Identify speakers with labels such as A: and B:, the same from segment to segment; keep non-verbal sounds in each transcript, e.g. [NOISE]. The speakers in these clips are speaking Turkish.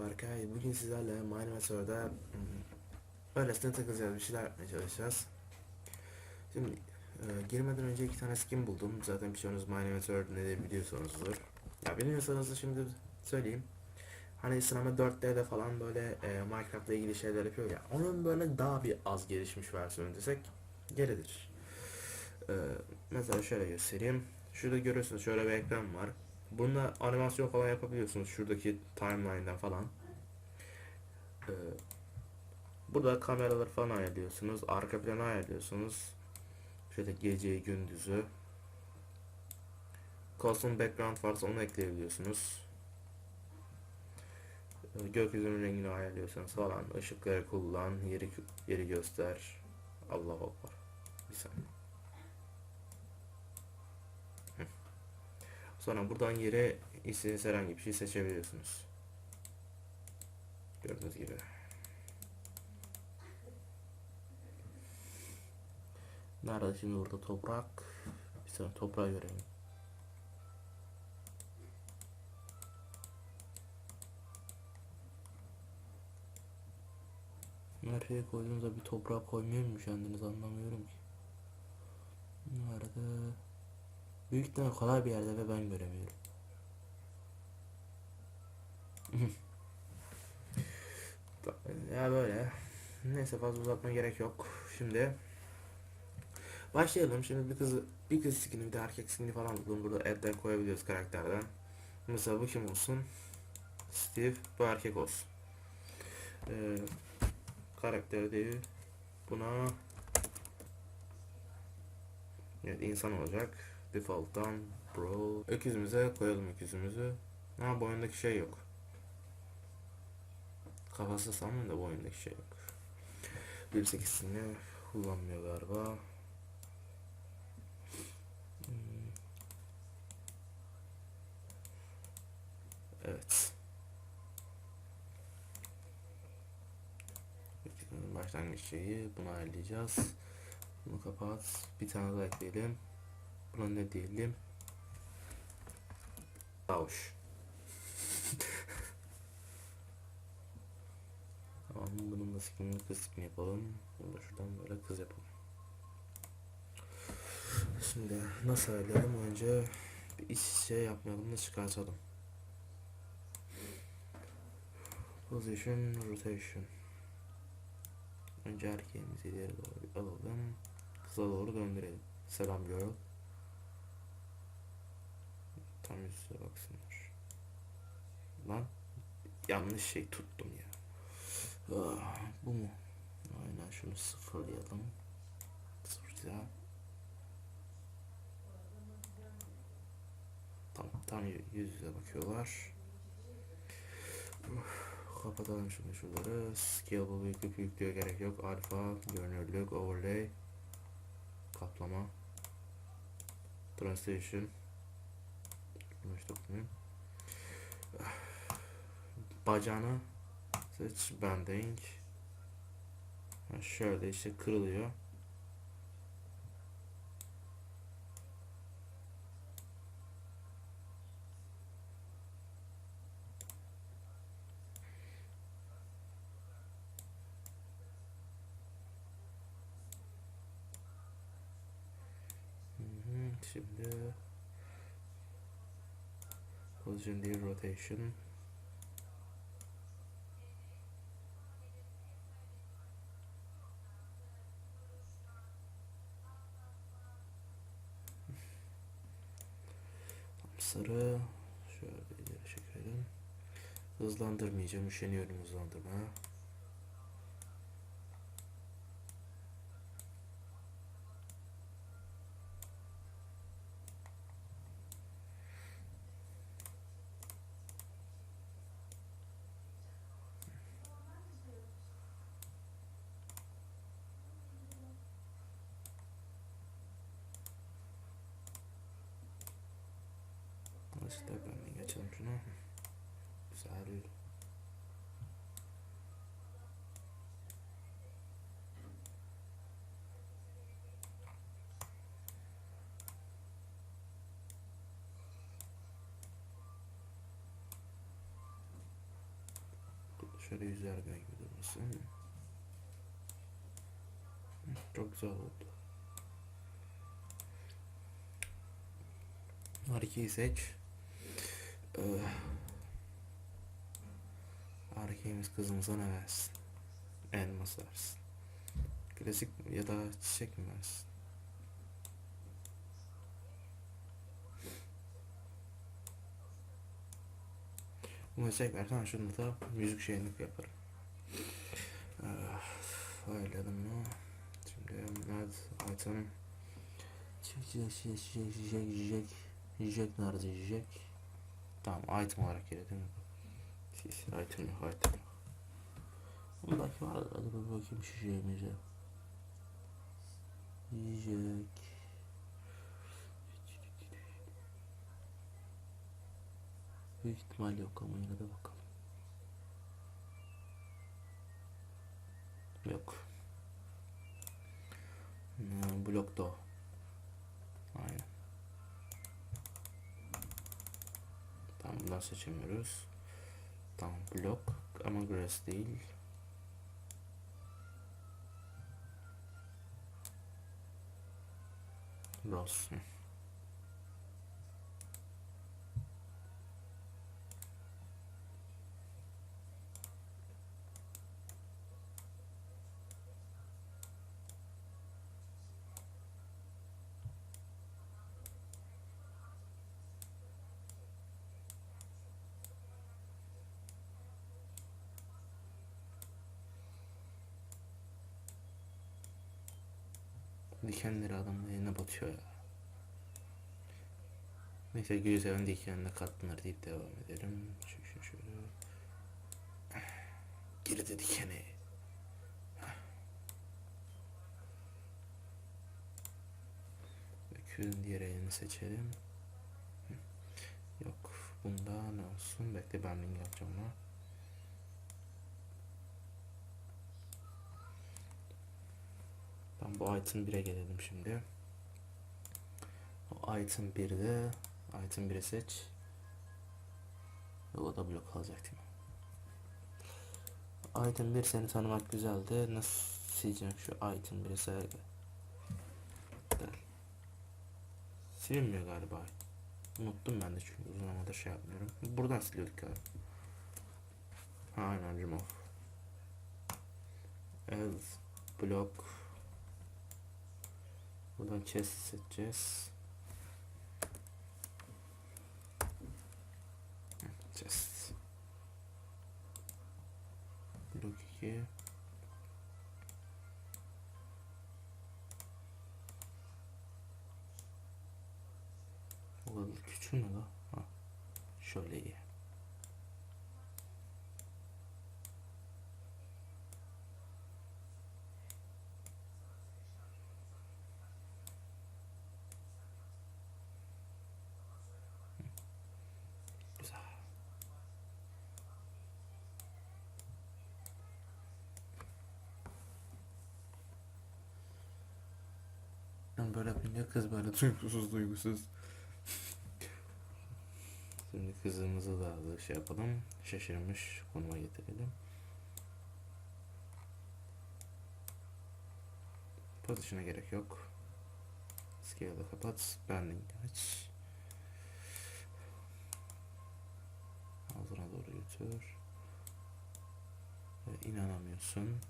A: Berkay. Bugün sizlerle Minemeteor'da hmm, öylesine takılacağız, bir şeyler yapmaya çalışacağız. Şimdi e, girmeden önce iki tane skin buldum. Zaten birçoğunuz Minemeteor nedir biliyorsunuzdur. Ya bilmiyorsanız da şimdi söyleyeyim. Hani sınavda 4D'de falan böyle e, Minecraft'la ilgili şeyler yapıyor ya. Onun böyle daha bir az gelişmiş versiyonu desek geridir. E, mesela şöyle göstereyim. Şurada görüyorsunuz şöyle bir ekran var. Bununla animasyon falan yapabiliyorsunuz şuradaki timeline'dan falan. Ee, burada kameraları falan ayarlıyorsunuz. Arka planı ayarlıyorsunuz. Şöyle geceyi gündüzü. Custom background varsa onu ekleyebiliyorsunuz. Ee, Gökyüzünün rengini ayarlıyorsunuz falan. Işıkları kullan, yeri yeri göster. Allah akbar. Bir saniye. Sonra buradan yere istediğiniz herhangi bir şey seçebiliyorsunuz. Gördüğünüz gibi. Nerede şimdi burada toprak? Bir saniye toprağı görelim. Nereye koyduğunuzda bir toprağa koymuyor mu kendiniz anlamıyorum ki. Nerede? Büyük ihtimal kolay bir yerde ve ben göremiyorum. ya böyle. Neyse fazla uzatmaya gerek yok. Şimdi başlayalım. Şimdi bir kız bir kız skin'i bir de erkek skin'i falan buldum. Burada add'den koyabiliyoruz karakterden. Mesela bu kim olsun? Steve bu erkek olsun. Ee, karakter değil. Buna Evet insan olacak. Default'tan bro. Öküzümüze koyalım öküzümüzü. Ha bu oyundaki şey yok. Kafası sanmıyorum da bu oyundaki şey yok. 1.8'sini kullanmıyor galiba. Hmm. Evet. Başlangıç şeyi bunu ayarlayacağız. Bunu kapat. Bir tane daha ekleyelim. Buna ne diyelim? Avuş. [LAUGHS] tamam bunun da skinini kız skin yapalım. Bunu da şuradan böyle kız yapalım. Şimdi nasıl ayarlayalım? Önce bir iş şey yapmayalım da çıkartalım. Position, rotation. Önce erkeğimizi ileri doğru alalım. Kıza doğru döndürelim. Selam girl. Tam üstüne baksınlar. Lan yanlış şey tuttum ya. Ah, bu mu? Aynen şunu sıfırlayalım. Sıfırlayalım. Tam, tam yüz yüze bakıyorlar. Kapatalım şimdi şunları. Scalable büyüklük büyüklüğe gerek yok. Alfa, görünürlük, overlay, kaplama, translation. Dokunmayayım. Bacağını seç bending. Şöyle işte kırılıyor. Değil rotation. Sarı şöyle ileri çekelim. Hızlandırmayacağım, üşeniyorum hızlandırmaya. Nasıl ben geçelim şunu. Güzel. Şöyle yüzergine gibi durması. Hı, Çok güzel oldu. Harikayı seç. Ee, Harikayımız kızımıza ne versin? Elmas versin. Klasik ya da çiçek mi versin? Bunu çiçek versen şunu da müzik şeyini yaparım. Ee, Ayarladım mı? Şimdi add item Çiçek çiçek çiçek çiçek çiçek Çiçek nerede çiçek? Tamam item olarak geliyor değil mi? Sis item yok item yok. Bundaki var hadi bir bakayım şişeğimize. Yiyecek. Büyük ihtimal yok ama yine de bakalım. Yok. Hmm, blok da o. Aynen. Bundan seçemiyoruz. Tamam blok ama grass değil. Rose. Dikenleri adamın eline batıyor ya. Neyse Gülseven dikenine katlanır deyip devam edelim. Şöyle şöyle. Girdi dikeni. Öküzün diğer elini seçelim. Yok. Bunda ne olsun? Bekle ben yapacağım ona. Ben bu item 1'e gelelim şimdi. O item 1'de item 1'e seç. O da blok alacak değil mi? Item 1 seni tanımak güzeldi. Nasıl sileceğim şu item 1'e sergi? Silinmiyor galiba. Unuttum ben de çünkü uzun zamandır şey yapmıyorum. Buradan siliyorduk galiba. Ha, aynen remove. Else block Buradan chest seçeceğiz. Chest. Blok 2. Olabilir. Küçük mü la? Ha. Şöyle iyi. Ben böyle yapınca kız böyle duygusuz duygusuz. Şimdi kızımızı da şey yapalım. Şaşırmış konuma getirelim. Position'a gerek yok. Scale'ı kapat. Bending aç. Ağzına doğru götür. Ve inanamıyorsun.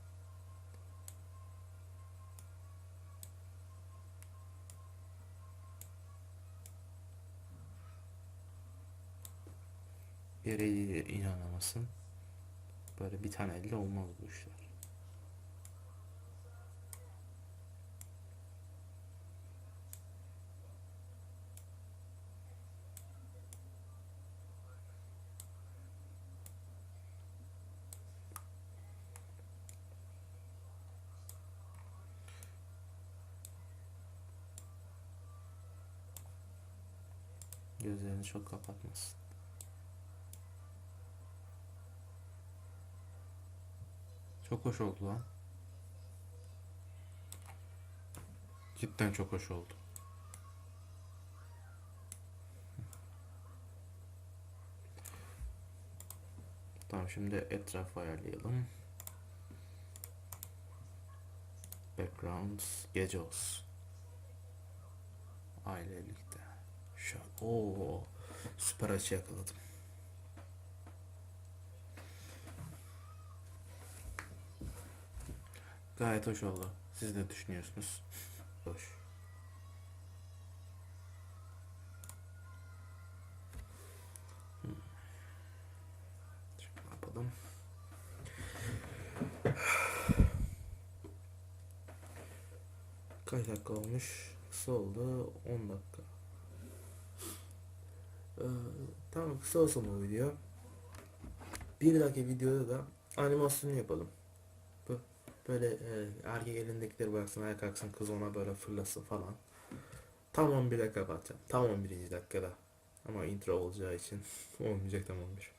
A: Yere inanamasın. Böyle bir tane elle olmaz bu işler. Gözlerini çok kapatmasın. Çok hoş oldu lan. Cidden çok hoş oldu. Tamam şimdi etrafı ayarlayalım. Background gece olsun. Ailelikte. Şu an. Oo, süper açı yakaladım. Gayet hoş oldu. Siz ne düşünüyorsunuz? Hoş. Hmm. Kaç dakika olmuş? Kısa oldu. 10 dakika. Ee, tamam kısa olsun bu video. Bir dahaki videoda da animasyonu yapalım. Böyle e, erkek elindekileri bıraksın ayağa kalksın kız ona böyle fırlasın falan. Tam 11'e kapatacağım. Tam 11. dakikada. Ama intro olacağı için [LAUGHS] olmayacak tam 11.